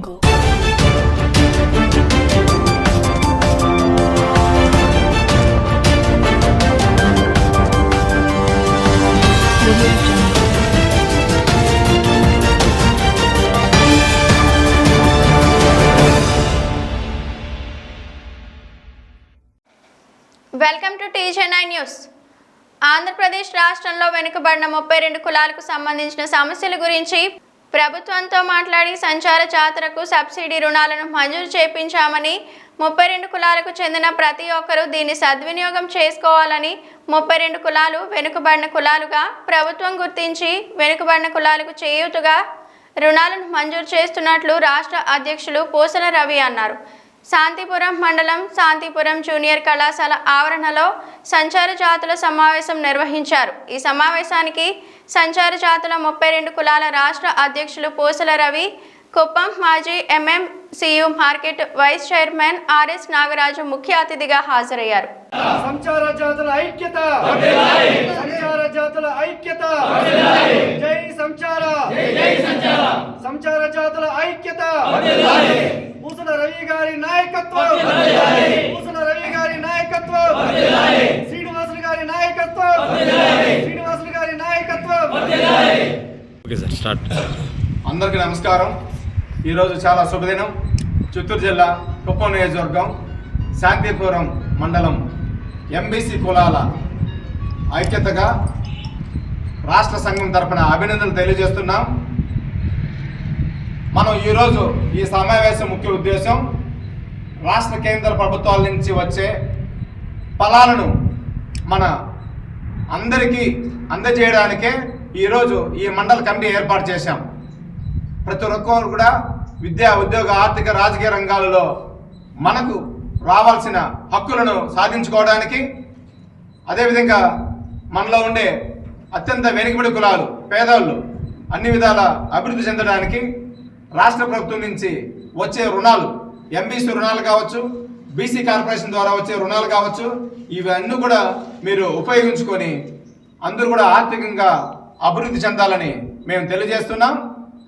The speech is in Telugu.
Jungle. Welcome to TJNI news Andhra Pradesh రాష్ట్రంలో వెనుకబడిన ముప్పై రెండు కులాలకు సంబంధించిన సమస్యల గురించి ప్రభుత్వంతో మాట్లాడి సంచార జాతరకు సబ్సిడీ రుణాలను మంజూరు చేపించామని ముప్పై రెండు కులాలకు చెందిన ప్రతి ఒక్కరూ దీన్ని సద్వినియోగం చేసుకోవాలని ముప్పై రెండు కులాలు వెనుకబడిన కులాలుగా ప్రభుత్వం గుర్తించి వెనుకబడిన కులాలకు చేయూతుగా రుణాలను మంజూరు చేస్తున్నట్లు రాష్ట్ర అధ్యక్షులు పూసల రవి అన్నారు. శాంతిపురం మండలం శాంతిపురం జూనియర్ కళాశాల ఆవరణలో సంచార జాతుల సమావేశం నిర్వహించారు. ఈ సమావేశానికి సంచార జాతుల ముప్పై రెండు కులాల రాష్ట్ర అధ్యక్షులు పూసల రవి కుప్పం మాజీ MMCU market vice chairman RS Nagaraju ముఖ్య అతిథిగా హాజరయ్యారు. సంచార జాతుల ఐక్యత! సంచార జాతుల ఐక్యత! జై సంచార! సంచార జాతుల ఐక్యత! పూసల రవి గారి నాయకత్వం. పూసల రవి గారి నాయకత్వం. శ్రీనివాసులు గారి నాయకత్వం. శ్రీనివాసులు గారి నాయకత్వం. Okay sir start. అందరికీ నమస్కారం. ఈరోజు చాలా శుభదినం. చిత్తూరు జిల్లా కుప్పం నియోజకవర్గం శాంతిపురం మండలం ఎంబీసీ కులాల ఐక్యతగా రాష్ట్ర సంఘం తరపున అభినందనలు తెలియజేస్తున్నాం. మనం ఈరోజు ఈ సమావేశం ముఖ్య ఉద్దేశం రాష్ట్ర కేంద్ర ప్రభుత్వాల నుంచి వచ్చే ఫలాలను మన అందరికీ అందజేయడానికే ఈరోజు ఈ మండల కమిటీ ఏర్పాటు చేశాం. ప్రతి ఒక్కరు కూడా విద్యా ఉద్యోగ ఆర్థిక రాజకీయ రంగాలలో మనకు రావాల్సిన హక్కులను సాధించుకోవడానికి అదేవిధంగా మనలో ఉండే అత్యంత వెనుకబడి కులాలు పేదవాళ్ళు అన్ని విధాల అభివృద్ధి చెందడానికి రాష్ట్ర ప్రభుత్వం నుంచి వచ్చే రుణాలు ఎంబీసీ రుణాలు కావచ్చు బీసీ కార్పొరేషన్ ద్వారా వచ్చే రుణాలు కావచ్చు ఇవన్నీ కూడా మీరు ఉపయోగించుకొని అందరూ కూడా ఆర్థికంగా అభివృద్ధి చెందాలని మేము తెలియజేస్తున్నాం.